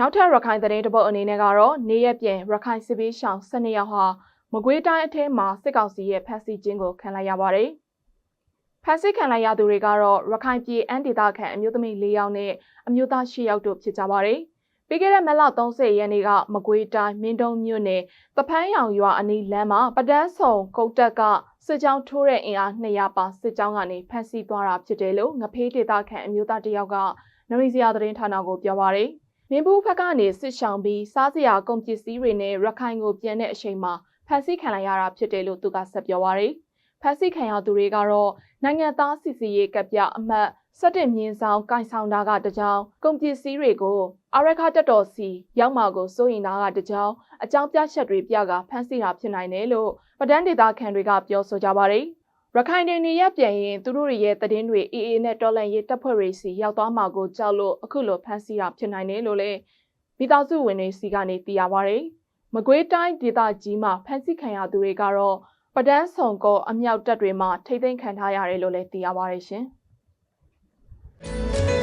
နောက်ထပ်ရခိုင်သတင်းတပုတ်အနေနဲ့ကတော့နေရက်ပြင်ရခိုင်စစ်ပေးရှောင်း12ယောက်ဟာမကွေးတိုင်းအထက်မှာစစ်ကောင်စီရဲ့ဖမ်းဆီးခြင်းကိုခံလိုက်ရပါတယ်။ဖမ်းဆီးခံလိုက်ရသူတွေကတော့ရခိုင်ပြည်အန်ဒေတာခန့်အမျိုးသမီး၄ယောက်နဲ့အမျိုးသား၈ယောက်တို့ဖြစ်ကြပါတယ်။ပြီးခဲ့တဲ့မလ30ရက်နေ့ကမကွေးတိုင်းမင်းတုံမြို့နယ်တဖန်းရောင်ရွာအနီးလမ်းမှာပဒန်းဆောင်ကုတ်တက်ကစစ်ကြောင်းထိုးတဲ့အင်အား200ပါစစ်ကြောင်းကနေဖမ်းဆီးသွားတာဖြစ်တယ်လို့ငဖေးဒေတာခန့်အမျိုးသားတယောက်ကနရီစရာသတင်းဌာနကိုပြောပါရယ်။ မင်းဘူးဘက်ကနေစစ်ဆောင်ပြီးစားစရာကုန်ပစ္စည်းတွေနဲ့ရခိုင်ကိုပြန်တဲ့အချိန်မှာဖမ်းဆီးခံလိုက်ရတာဖြစ်တယ်လို့သူကဆက်ပြောပါရယ်။ဖမ်းဆီးခံရသူတွေကတော့နိုင်ငံသားစီစီရေးကပြအမှတ်17မြင်းဆောင်ကင်ဆောင်တာကတကြောင်ကုန်ပစ္စည်းတွေကိုအရခတက်တော်စီရောက်မှာကိုစိုးရင်တာကတကြောင်အကြောင်းပြချက်တွေပြကဖမ်းဆီးတာဖြစ်နိုင်တယ်လို့ပဒန်းဒေတာခံတွေကပြောဆိုကြပါတယ် ရခိုင်တွေနေရပြန်ရင်သူတို့ရဲ့တည်င်းတွေအေးအေးနဲ့တော်လန်ရေးတပ်ဖွဲ့တွေစီရောက်သွားမှာကိုကြောက်လို့အခုလိုဖမ်းဆီးတာဖြစ်နိုင်တယ်လို့လည်းမိသားစုဝင်တွေစီကနေသိရပါတယ်။မကွေးတိုင်းဒေသကြီးမှာဖမ်းဆီးခံရသူတွေကတော့ပဒန်းဆောင်ကောအမြောက်တပ်တွေမှာထိမ့်သိမ်းခံထားရတယ်လို့လည်းသိရပါတယ်ရှင်။